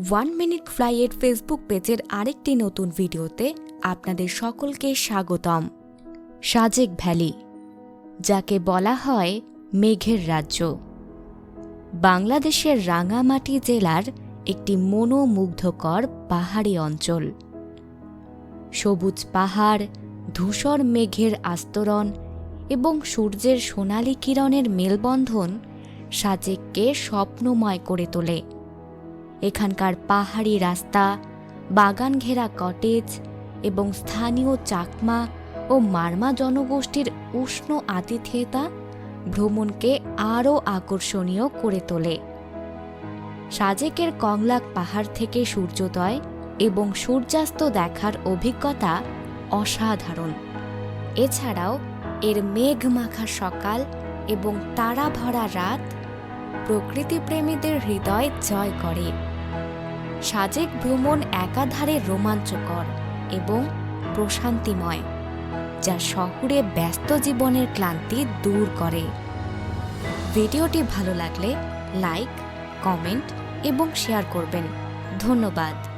One minute ফ্লাইয়ের Facebook পেজের আরেকটি নতুন ভিডিওতে আপনাদের সকলকে স্বাগতম। সাজেক ভ্যালি, যাকে বলা হয় মেঘের রাজ্য। বাংলাদেশের রাঙামাটি জেলার একটি মনোমুগ্ধকর পাহাড়ি অঞ্চল। সবুজ পাহাড়, ধূসর মেঘের আস্তরণ এবং সূর্যের সোনালি কিরণের মেলবন্ধন সাজেককে স্বপ্নময় করে তোলে। এখানকার পাহাড়ি রাস্তা, বাগান ঘেরা কটেজ এবং স্থানীয় চাকমা ও মারমা জনগোষ্ঠীর উষ্ণ আতিথেয়তা ভ্রমণকে আরও আকর্ষণীয় করে তোলে। সাজেকের কংলাক পাহাড় থেকে সূর্যোদয় এবং সূর্যাস্ত দেখার অভিজ্ঞতা অসাধারণ। এছাড়াও এর মেঘমাখা সকাল এবং তারা ভরা রাত প্রকৃতিপ্রেমীদের হৃদয় জয় করে। সাজেক ভ্রমণ একাধারে রোমাঞ্চকর এবং প্রশান্তিময়, যা শহরে ব্যস্ত জীবনের ক্লান্তি দূর করে। ভিডিওটি ভালো লাগলে লাইক, কমেন্ট এবং শেয়ার করবেন। ধন্যবাদ।